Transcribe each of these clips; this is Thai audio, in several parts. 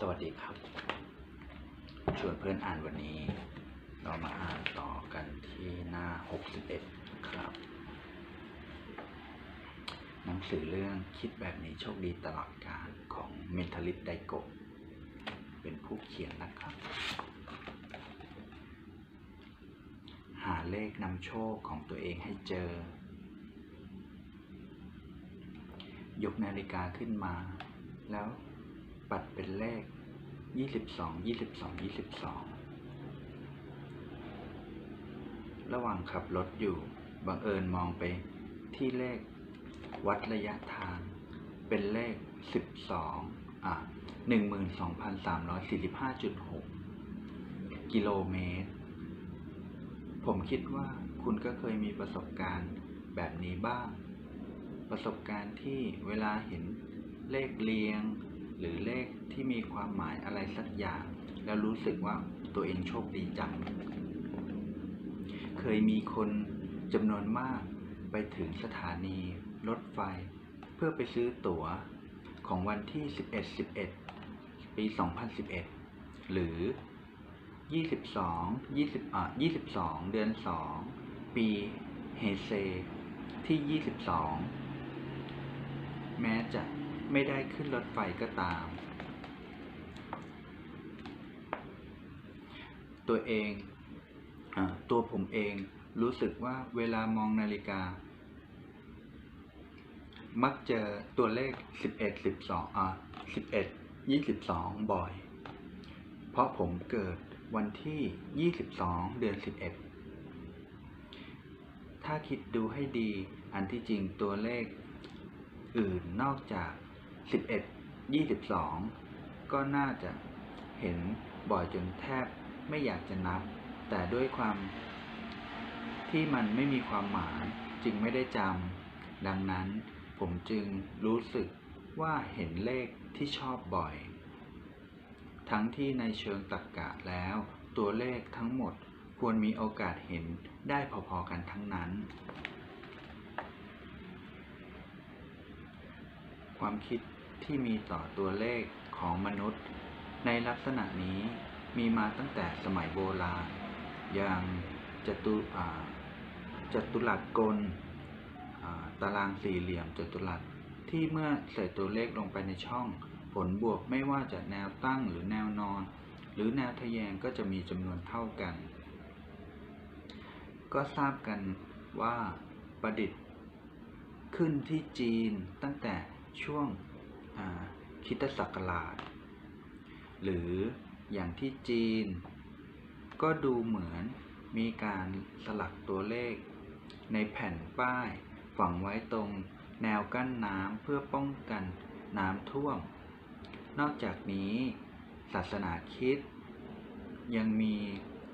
สวัสดีครับ ชวนเพื่อนอ่านวันนี้ เรามาอ่านต่อกันที่หน้า 61 ครับ หนังสือเรื่องคิดแบบนี้โชคดีตลอดกาลของเมนทลิสไดโกเป็นผู้เขียนนะครับ หาเลขนำโชคของตัวเองให้เจอ ยกนาฬิกาขึ้นมาแล้ว ปัดเป็นเลข 22 22 22 ระหว่างขับรถอยู่ บังเอิญมองไปที่เลขวัดระยะทาง เป็นเลข 12 อะ 12,345.6 กิโลเมตร ผมคิดว่าคุณก็เคยมีประสบการณ์แบบนี้บ้าง ประสบการณ์ที่เวลาเห็นเลขเรียง หรือเลขที่มีความหมายอะไรสักอย่าง แล้วรู้สึกว่าตัวเองโชคดีจัง เคยมีคนจำนวนมากไปถึงสถานีรถไฟ เพื่อไปซื้อตั๋วของวันที่ 11 11 ปี 2011 หรือ 22 20อ่า22 เดือน 2 ปีเฮเซที่ 22 แม้จะ ไม่ได้ขึ้นรถไฟก็ตาม ตัวเองอตัวผมเองรู้สึกว่าเวลามองนาฬิกา มักเจอตัวเลข 11 12อ่า11 22 บ่อย เพราะผมเกิดวันที่ 22 เดือน 11 ถ้าคิดดูให้ดี อันที่จริงตัวเลขอื่นนอกจาก 11 22ก็น่าจะเห็นบ่อยจนแทบไม่อยากจะนับ แต่ด้วยความที่มันไม่มีความหมายจึงไม่ได้จำดังนั้นผมจึงรู้สึกว่าเห็นเลขที่ชอบบ่อย ทั้งที่ในเชิงตรรกกะแล้ว ตัวเลขทั้งหมดควรมีโอกาสเห็นได้พอๆกันทั้งนั้น ความคิด ที่มีต่อตัวเลขของมนุษย์ ในลักษณะนี้มีมาตั้งแต่สมัยโบราณ อย่างจตุจตุรัสกลตารางสี่เหลี่ยมจตุรัสที่เมื่อใส่ตัวเลขลงไปในช่อง ผลบวกไม่ว่าจะแนวตั้งหรือแนวนอน หรือแนวทะแยงก็จะมีจำนวนเท่ากัน ก็ทราบกันว่าประดิษฐ์ขึ้นที่จีนตั้งแต่ช่วง คิตศักราช หรืออย่างที่จีน ก็ดูเหมือนมีการสลักตัวเลข ในแผ่นป้ายฝังไว้ตรงแนวกั้นน้ำเพื่อป้องกันน้ำท่วม นอกจากนี้ ศาสนาคริดยังมี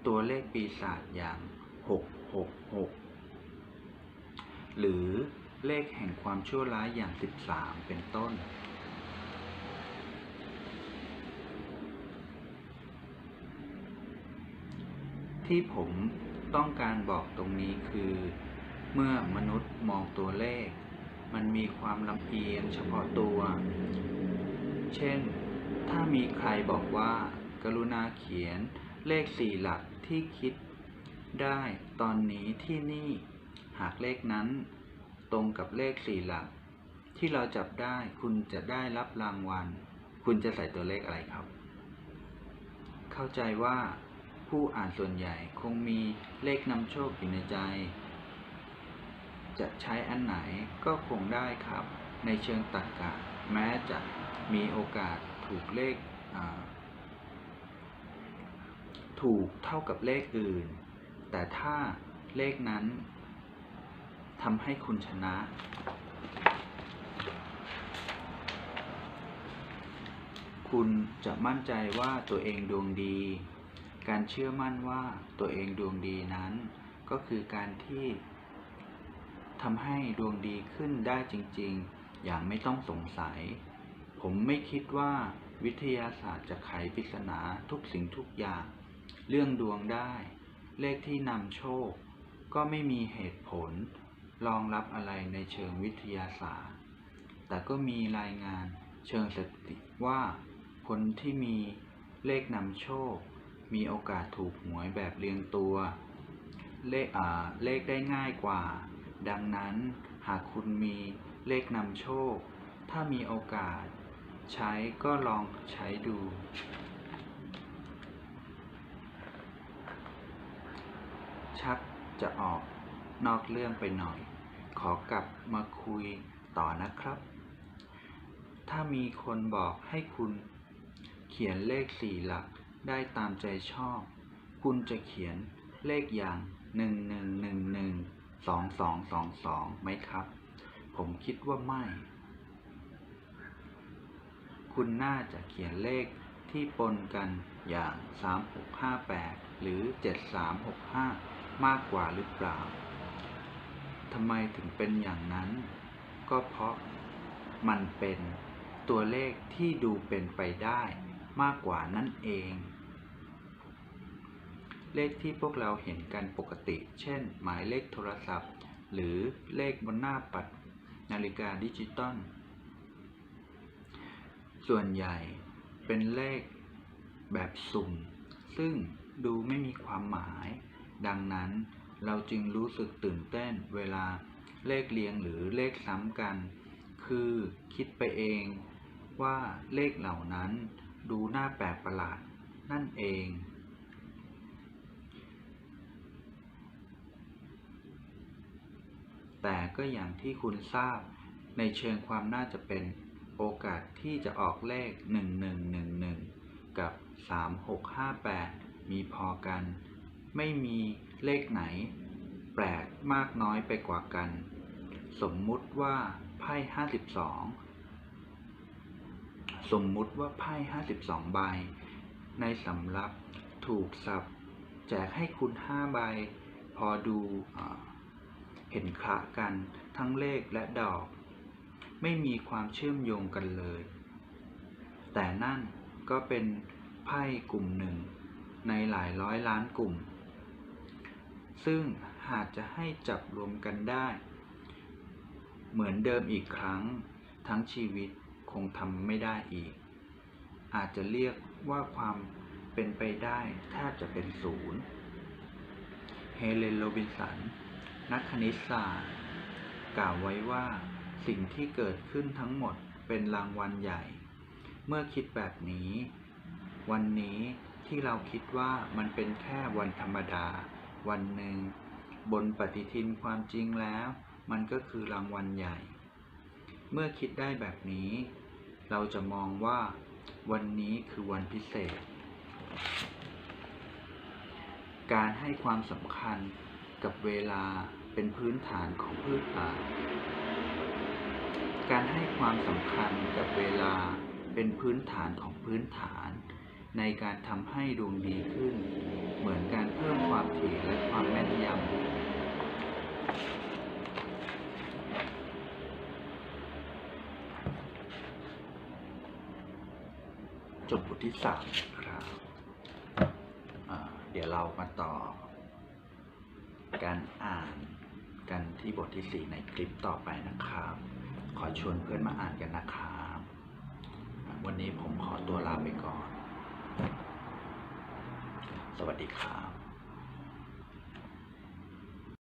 ตัวเลขปีศาจอย่าง 666 หรือเลขแห่งความชั่วร้ายอย่าง 13 เป็นต้น ที่ผมต้องการบอกตรงนี้คือ เมื่อมนุษย์มองตัวเลข มันมีความลำเอียงเฉพาะตัว เช่น ถ้ามีใครบอกว่า กรุณาเขียนเลขสี่หลักที่คิด ได้ตอนนี้ที่นี่ หากเลขนั้น ตรงกับเลขสี่หลัก ที่เราจับได้คุณจะได้รับรางวัล คุณจะใส่ตัวเลขอะไรครับ เข้าใจว่า ผู้อ่านส่วนใหญ่คงมีเลขนำโชคอยู่ในใจ จะใช้อันไหนก็คงได้ครับ ในเชิงตรรกะ แม้จะมีโอกาสถูกเลขถูกเท่ากับเลขอื่น แต่ถ้าเลขนั้นทำให้คุณชนะ คุณจะมั่นใจว่าตัวเองดวงดี การเชื่อมั่นว่าตัวเองดวงดีนั้น ก็คือการที่ทำให้ดวงดีขึ้นได้จริง ๆ อย่างไม่ต้องสงสัย ผมไม่คิดว่าวิทยาศาสตร์จะไขปริศนาทุกสิ่งทุกอย่าง เรื่องดวงได้ เลขที่นำโชค ก็ไม่มีเหตุผล รองรับอะไรในเชิงวิทยาศาสตร์ แต่ก็มีรายงานเชิงสถิติว่า คนที่มีเลขนำโชค มีโอกาสถูกหวยแบบเรียงตัว เลขเลขได้ง่ายกว่า ดังนั้นหากคุณมีเลขนำโชค ถ้ามีโอกาส ใช้ก็ลองใช้ดู ชักจะออกนอกเรื่องไปหน่อย ขอกลับมาคุยต่อนะครับ ถ้ามีคนบอกให้คุณเขียนเลขสี่หลัก ได้ตามใจชอบ คุณจะเขียนเลขอย่างหนึ่งหนึ่งหนึ่งหนึ่งสองสองสองสองไหมครับ ผมคิดว่าไม่ คุณน่าจะเขียนเลขที่ปนกันอย่าง 3658 หรือ 7365 มากกว่าหรือเปล่า ทำไมถึงเป็นอย่างนั้น ก็เพราะมันเป็นตัวเลขที่ดูเป็นไปได้มากกว่านั่นเอง เลขที่พวกเราเห็นกันปกติ เช่น หมายเลขโทรศัพท์ หรือเลขบนหน้าปัดนาฬิกาดิจิตอล ส่วนใหญ่เป็นเลขแบบสุ่ม ซึ่งดูไม่มีความหมาย ดังนั้นเราจึงรู้สึกตื่นเต้นเวลาเลขเรียงหรือเลขซ้ำกัน คือคิดไปเองว่าเลขเหล่านั้นดูน่าแปลกประหลาดนั่นเอง แต่ก็อย่างที่คุณทราบ ในเชิงความน่าจะเป็นโอกาสที่จะออกเลข 1111 กับ 3658 มีพอกัน ไม่มีเลขไหน แปลกมากน้อยไปกว่ากัน สมมุติว่าไพ่ 52 สมมุติว่าไพ่ 52 ใบ ในสำรับถูกสับ แจกให้คุณ 5 ใบ พอดูอ เห็นคละกันทั้งเลขและดอก ไม่มีความเชื่อมโยงกันเลย แต่นั่นก็เป็นไพ่กลุ่มหนึ่งในหลายร้อยล้านกลุ่ม ซึ่งหากจะให้จับรวมกันได้ เหมือนเดิมอีกครั้ง ทั้งชีวิตคงทำไม่ได้อีก อาจจะเรียกว่าความเป็นไปได้แทบจะเป็นศูนย์เฮเลนโรบินสัน นักคณิตศาสตร์ กล่าวไว้ว่าสิ่งที่เกิดขึ้นทั้งหมดเป็นรางวัลใหญ่ เมื่อคิดแบบนี้ วันนี้ที่เราคิดว่ามันเป็นแค่วันธรรมดา วันหนึ่ง บนปฏิทินความจริงแล้ว มันก็คือรางวัลใหญ่ เมื่อคิดได้แบบนี้ เราจะมองว่า วันนี้คือวันพิเศษ การให้ความสำคัญ กับเวลาเป็นพื้นฐานของพืชป่า การให้ความสำคัญกับเวลาเป็นพื้นฐานของพื้นฐาน ในการทำให้ดวงดีขึ้น เหมือนการเพิ่มความถี่และความแม่นยำ จบบทที่สามครับเดี๋ยวเรามาต่อ การอ่านกันที่บทที่สี่ในคลิปต่อไปนะครับ ขอชวนเพื่อนมาอ่านกันนะครับ วันนี้ผมขอตัวลาไปก่อน สวัสดีครับ